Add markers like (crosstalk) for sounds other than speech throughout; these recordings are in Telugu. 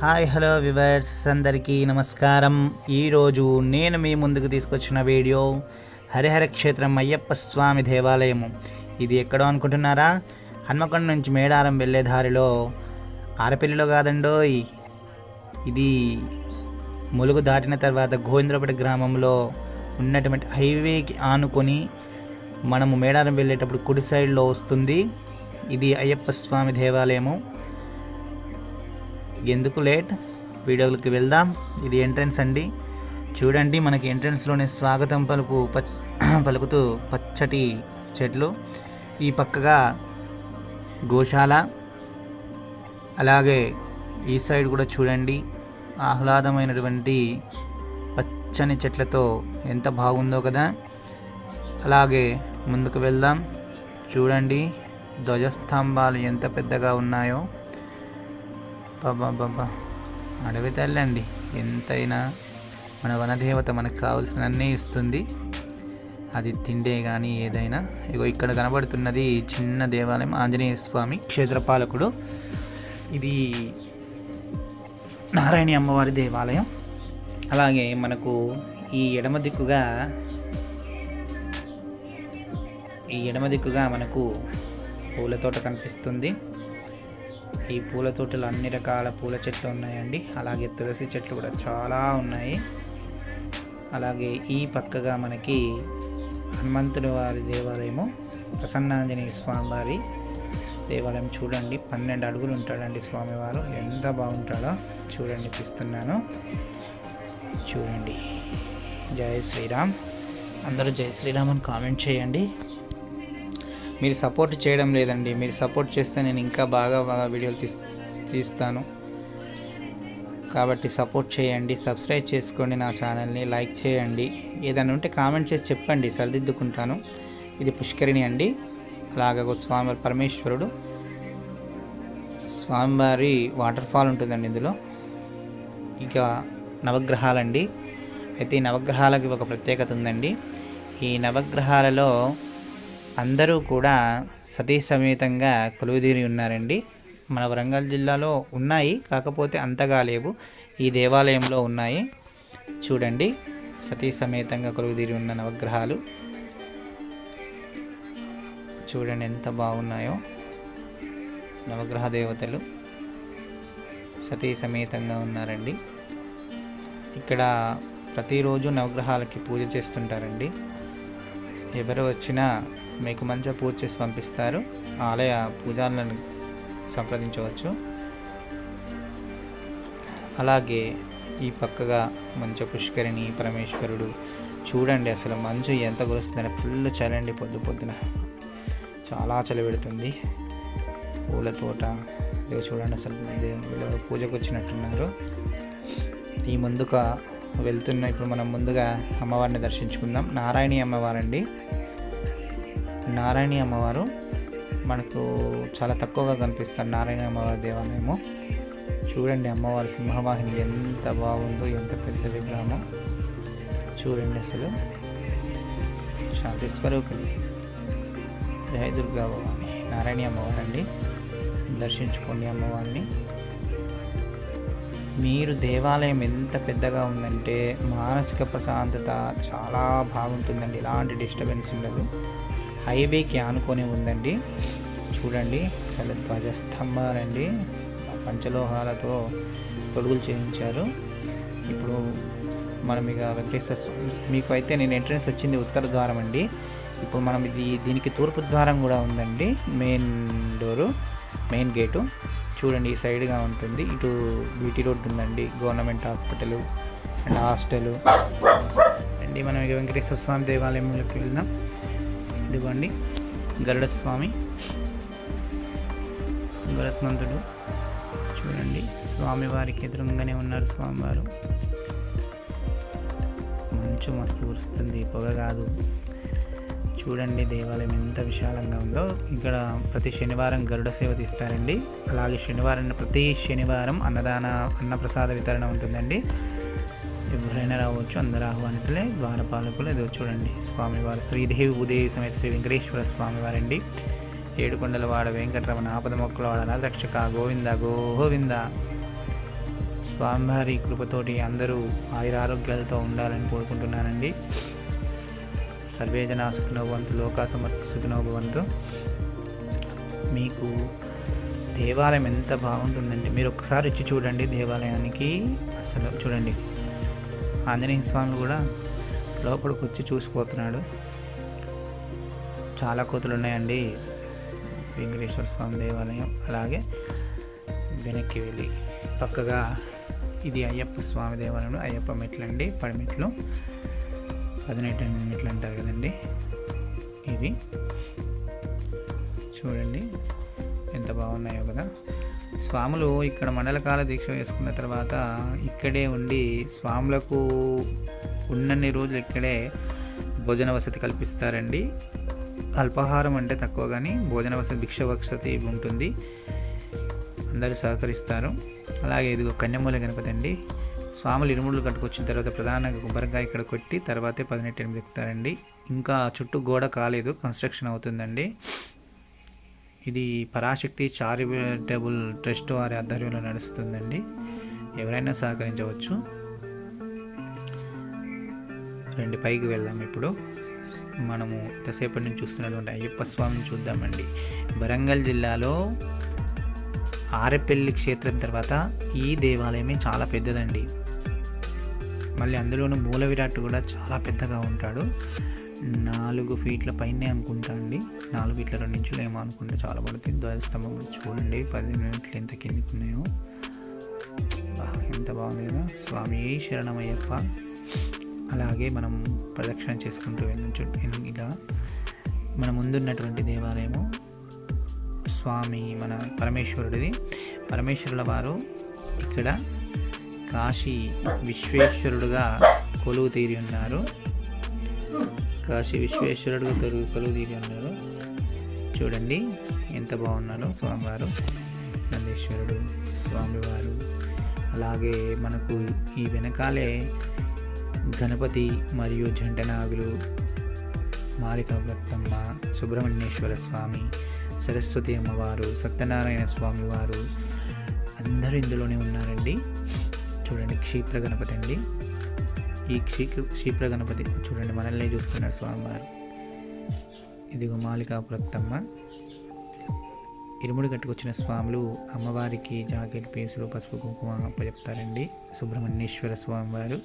హాయ్ హలో వివర్స్ అందరికీ నమస్కారం. ఈరోజు నేను మీ ముందుకు తీసుకొచ్చిన వీడియో హరిహర క్షేత్రం అయ్యప్ప స్వామి దేవాలయము. ఇది ఎక్కడో అనుకుంటున్నారా? హన్మకొండ నుంచి మేడారం వెళ్ళే దారిలో ఆరపల్లిలో కాదండోయ్. ఇది ములుగు దాటిన తర్వాత గోవింద్రపేట గ్రామంలో ఉన్నటువంటి హైవేకి ఆనుకొని మనము మేడారం వెళ్ళేటప్పుడు కుడి సైడ్లో వస్తుంది. ఇది అయ్యప్ప స్వామి దేవాలయము. ఎందుకు లేట్? వీడియోలకి వెళ్దాం. ఇది ఎంట్రన్స్ అండి. చూడండి మనకి ఎంట్రన్స్లోనే స్వాగతం పలుకు (clears throat) పలుకుతూ పచ్చటి చెట్లు. ఈ పక్కగా గోశాల. అలాగే ఈ సైడ్ కూడా చూడండి. ఆహ్లాదమైనటువంటి పచ్చని చెట్లతో ఎంత బాగుందో కదా. అలాగే ముందుకు వెళ్దాం. చూడండి ధ్వజస్తంభాలు ఎంత పెద్దగా ఉన్నాయో. అబ్బాబ్బాబ్బా అడవి తల్లి అండి ఎంతైనా మన వనదేవత మనకు కావాల్సినన్నీ ఇస్తుంది. అది తిండే కానీ ఏదైనా. ఇగో ఇక్కడ కనబడుతున్నది చిన్న దేవాలయం ఆంజనేయ స్వామి క్షేత్రపాలకుడు. ఇది నారాయణి అమ్మవారి దేవాలయం. అలాగే మనకు ఈ ఎడమ దిక్కుగా ఈ ఎడమ దిక్కుగా మనకు పూల తోట కనిపిస్తుంది. ఈ పూల తోటలో అన్ని రకాల పూల చెట్లు ఉన్నాయండి. అలాగే తులసి చెట్లు కూడా చాలా ఉన్నాయి. అలాగే ఈ పక్కగా మనకి హనుమంతుడి వారి దేవాలయము ప్రసన్నాంజనేయ స్వామి వారి దేవాలయం చూడండి. పన్నెండు అడుగులు ఉంటాడండి స్వామివారు. ఎంత బాగుంటాడో చూడండి తీస్తున్నాను. చూడండి. జై శ్రీరామ్. అందరూ జై శ్రీరామ్ అని కామెంట్ చేయండి. మీరు సపోర్ట్ చేయడం లేదండి. మీరు సపోర్ట్ చేస్తే నేను ఇంకా బాగా బాగా వీడియోలు తీ తీస్తాను. కాబట్టి సపోర్ట్ చేయండి. సబ్స్క్రైబ్ చేసుకోండి నా ఛానల్ని లైక్ చేయండి. ఏదైనా ఉంటే కామెంట్ చేసి చెప్పండి. సరిదిద్దుకుంటాను. ఇది పుష్కరిణి అండి. అలాగే ఒక స్వామి పరమేశ్వరుడు. స్వామివారి వాటర్ ఫాల్ ఉంటుందండి ఇందులో. ఇక నవగ్రహాలండి. అయితే ఈ నవగ్రహాలకి ఒక ప్రత్యేకత ఉందండి. ఈ నవగ్రహాలలో అందరూ కూడా సతీ సమేతంగా కొలువుదీరి ఉన్నారండి. మన వరంగల్ జిల్లాలో ఉన్నాయి కాకపోతే అంతగా లేవు. ఈ దేవాలయంలో ఉన్నాయి. చూడండి సతీ సమేతంగా కొలువుదీరి ఉన్న నవగ్రహాలు. చూడండి ఎంత బాగున్నాయో. నవగ్రహ దేవతలు సతీ సమేతంగా ఉన్నారండి. ఇక్కడ ప్రతిరోజు నవగ్రహాలకి పూజ చేస్తుంటారండి. ఎవరు వచ్చినా మీకు మంచిగా పూజ చేసి పంపిస్తారు. ఆలయ పూజారులను సంప్రదించవచ్చు. అలాగే ఈ పక్కగా మంచి పుష్కరిణి పరమేశ్వరుడు చూడండి అసలు మంచు ఎంత కురుస్తుందని ఫుల్ చలండి పొద్దు పొద్దున. చాలా చలి పెడుతుంది. పూల తోట. ఇదిగో చూడండి అసలు దేవుని పూజకు వచ్చినట్టున్నారు. ఈ ముందుగా వెళ్తున్న ఇప్పుడు మనం ముందుగా అమ్మవారిని దర్శించుకుందాం. నారాయణి అమ్మవారండి. నారాయణి అమ్మవారు. మనకు చాలా తక్కువగా కనిపిస్తారు నారాయణ అమ్మవారి దేవాలయము. చూడండి అమ్మవారి సింహవాహిని ఎంత బాగుందో ఎంత పెద్ద విగ్రహమో. చూడండి అసలు. శాంతి స్వరూపిణి. జయ దుర్గా భవాని. నారాయణి అమ్మవారు అండి దర్శించుకోండి అమ్మవారిని. మీరు దేవాలయం ఎంత పెద్దగా ఉందంటే మానసిక ప్రశాంతత చాలా బాగుంటుందండి. ఎలాంటి డిస్టర్బెన్స్ ఉండదు. హైవేకి ఆనుకొని ఉందండి. చూడండి అసలు ధ్వజస్తంభాలండి. పంచలోహాలతో తొడుగులు చేయించారు. ఇప్పుడు మనం ఇక వెంకటేశ్వర మీకు అయితే నేను ఎంట్రన్స్ వచ్చింది ఉత్తర ద్వారం అండి. ఇప్పుడు మనం ఇది దీనికి తూర్పు ద్వారం కూడా ఉందండి. Main door main gate. చూడండి ఈ సైడ్గా ఉంటుంది. ఇటు బీటీ రోడ్ ఉందండి. Government hospital and hostel. అండి మనం ఇక వెంకటేశ్వర స్వామి దేవాలయంలోకి వెళ్దాం. ఇదిగోండి. గరుడ స్వామి గరుత్మంతుడు. చూడండి స్వామివారికి ఎదురుగానే ఉన్నారు స్వామివారు. మంచు మస్తు కురుస్తుంది పొగ కాదు. చూడండి దేవాలయం ఎంత విశాలంగా ఉందో. ఇక్కడ ప్రతి శనివారం గరుడ సేవ తీస్తారండి. అలాగే శనివారం ప్రతి శనివారం అన్నదాన అన్నప్రసాద వితరణ ఉంటుందండి. ఎవరైనా రావచ్చు అందరు ఆహ్వానితులే ద్వారపాలకులు. ఏదో చూడండి స్వామివారు శ్రీదేవి ఉదయ సమేత శ్రీ వెంకటేశ్వర స్వామివారండి. ఏడుకొండల వాడ వెంకటరమణ ఆపద మొక్కల వాడ రక్షక గోవింద గోవింద. స్వామివారి కృపతోటి అందరూ ఆయురారోగ్యాలతో ఉండాలని కోరుకుంటున్నానండి. సర్వేజన సుఖనోభవంతు లోకా సమస్త సుఖనోభవంతు. మీకు దేవాలయం ఎంత బాగుంటుందండి మీరు ఒక్కసారి వచ్చి చూడండి దేవాలయానికి. అసలు చూడండి ఆంజనేయ స్వామి కూడా లోపలికి వచ్చి చూసిపోతున్నాడు. చాలా కోతులు ఉన్నాయండి వెంకటేశ్వర స్వామి దేవాలయం. అలాగే వెనక్కి వెళ్ళి పక్కగా ఇది అయ్యప్ప స్వామి దేవాలయం అయ్యప్ప మెట్లు అండి పడిమెట్లు పదినెట్టు ఎనిమిది మెట్లు అంటారు కదండి. ఇవి. చూడండి ఎంత బాగున్నాయో కదా. స్వాములు ఇక్కడ మండలకాల దీక్ష వేసుకున్న తర్వాత ఇక్కడే ఉండి స్వాములకు ఉన్నన్ని రోజులు ఇక్కడే భోజన వసతి కల్పిస్తారండి. అల్పాహారం అంటే తక్కువ కానీ భోజన వసతి భిక్ష వసతి ఉంటుంది. అందరూ సహకరిస్తారు. అలాగే ఇదిగో కన్యమూల గణపతి అండి. స్వాములు ఇరుముడులు కట్టుకొచ్చిన తర్వాత ప్రధానంగా కొబ్బరికాయ ఇక్కడ కొట్టి తర్వాతే పదినెట్టు ఎనిమిది ఎక్కుతారండి. ఇంకా చుట్టూ గోడ కాలేదు కన్స్ట్రక్షన్ అవుతుందండి. ఇది పరాశక్తి చారిటబుల్ ట్రస్ట్ వారి ఆధ్వర్యంలో నడుస్తుందండి. ఎవరైనా సహకరించవచ్చు. రెండు పైకి వెళ్దాం ఇప్పుడు. మనము ఇంతసేపటి నుంచి చూస్తున్నటువంటి అయ్యప్ప స్వామిని చూద్దామండి. వరంగల్ జిల్లాలో ఆరెపల్లి క్షేత్రం తర్వాత ఈ దేవాలయమే చాలా పెద్దదండి. మళ్ళీ అందులోనూ మూల విరాట్ కూడా చాలా పెద్దగా ఉంటాడు. నాలుగు ఫీట్ల పైనే అనుకుంటా అండి. నాలుగు ఫీట్ల రెండు ఇంచులు ఏమో అనుకుంటే చాలా పడుతుంది. ధ్వజస్తంభం చూడండి. పది మినిట్లు ఎంత కిందికి ఉన్నాయో. ఎంత బాగుంది కదా. స్వామి శరణమయ్యప్ప. అలాగే మనం ప్రదక్షిణ చేసుకుంటూ వెళ్ళాం చుట్టూ ఇలా మన ముందున్నటువంటి దేవాలయము. స్వామి మన పరమేశ్వరుడిది. పరమేశ్వరుల వారు ఇక్కడ కాశీ విశ్వేశ్వరుడుగా కొలువు తీరి ఉన్నారు. కాశీ విశ్వేశ్వరుడుగా తొలుగు కొలువు తీరి ఉన్నారు చూడండి ఎంత బాగున్నారో స్వామివారు నందీశ్వరుడు స్వామివారు. అలాగే మనకు ఈ వెనకాలే గణపతి మరియు జంటనాగులు మాలిక భక్తమ్మ సుబ్రహ్మణ్యేశ్వర స్వామి సరస్వతి అమ్మవారు సత్యనారాయణ స్వామి వారు అందరూ ఇందులోనే ఉన్నారండి. చూడండి క్షీప్ర గణపతి అండి. ఈ క్షీ క్షీప్ర గణపతి. చూడండి మనల్ని చూస్తున్నాడు స్వామివారు. ఇదిగో మాలికా ప్రత్తమ్మ ఇరుముడి కట్టుకొచ్చిన స్వాములు అమ్మవారికి జాకెట్ పీసులు పసుపు కుంకుమ అప్పచెప్తారండి సుబ్రహ్మణ్యేశ్వర స్వామివారు.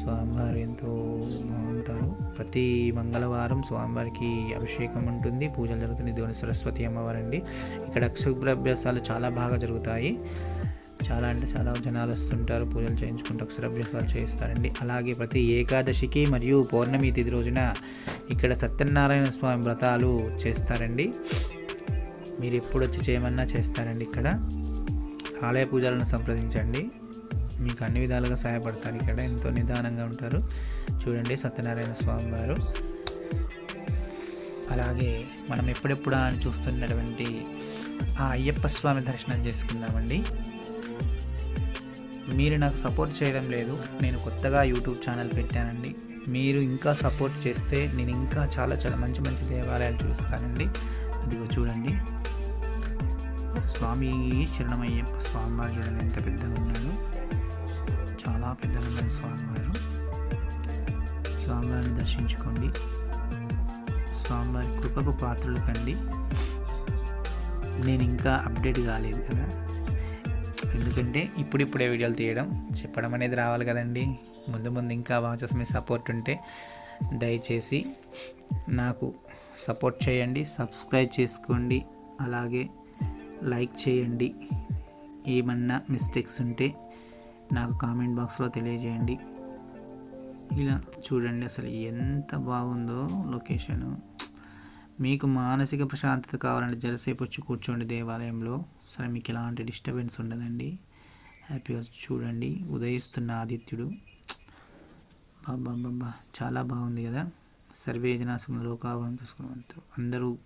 స్వామివారు ఎంతో బాగుంటారు. ప్రతి మంగళవారం స్వామివారికి అభిషేకం ఉంటుంది. పూజలు జరుగుతుంది దేవుని సరస్వతి అమ్మవారు అండి ఇక్కడ అక్షరాభ్యాసాలు చాలా బాగా జరుగుతాయి. చాలా అంటే చాలా జనాలు వస్తుంటారు పూజలు చేయించుకుంటూ అక్షరాభ్యాసాలు చేయిస్తారండి. అలాగే ప్రతి ఏకాదశికి మరియు పౌర్ణమి తిథి రోజున ఇక్కడ సత్యనారాయణ స్వామి వ్రతాలు చేస్తారండి. మీరు ఎప్పుడు వచ్చి చేయమన్నా చేస్తారండి ఇక్కడ. ఆలయ పూజలను సంప్రదించండి. మీకు అన్ని విధాలుగా సహాయపడతారు ఇక్కడ ఎంతో నిదానంగా ఉంటారు. చూడండి సత్యనారాయణ స్వామి వారు. అలాగే మనం ఎప్పుడెప్పుడా అని చూస్తున్నటువంటి ఆ అయ్యప్ప స్వామి దర్శనం చేసుకుందామండి. మీరు నాకు సపోర్ట్ చేయడం లేదు నేను కొత్తగా యూట్యూబ్ ఛానల్ పెట్టానండి. మీరు ఇంకా సపోర్ట్ చేస్తే నేను ఇంకా చాలా చాలా మంచి మంచి దేవాలయాలు చూపిస్తానండి. అదిగో చూడండి. స్వామి శరణమయ్యప్ప స్వామివారు చూడండి ఎంత పెద్దగా ఉన్నాడు. చాలా పెద్దగా ఉన్నాడు స్వామివారు. స్వామివారిని దర్శించుకోండి. స్వామివారి కృపకు పాత్రలు కండి. నేను ఇంకా అప్డేట్ కాలేదు కదా. ఎందుకంటే ఇప్పుడిప్పుడే వీడియోలు తీయడం చెప్పడం అనేది రావాలి కదండి. ముందు ముందు ఇంకా వాచెస్ మీ సపోర్ట్ ఉంటే దయచేసి నాకు సపోర్ట్ చేయండి సబ్స్క్రైబ్ చేసుకోండి అలాగే లైక్ చేయండి. ఏమన్నా మిస్టేక్స్ ఉంటే నాకు కామెంట్ బాక్స్లో తెలియజేయండి. ఇలా చూడండి అసలు ఎంత బాగుందో లొకేషను మీకు మానసిక ప్రశాంతత కావాలంటే జరసేపు వచ్చి కూర్చోండి దేవాలయంలో. సరే మీకు ఎలాంటి డిస్టర్బెన్స్ ఉండదండి. హ్యాపీగా చూడండి. ఉదయిస్తున్న ఆదిత్యుడు. బాబా బాబా చాలా బాగుంది కదా. సర్వే జనాశం లోకాభం చూసుకున్నంత అందరూ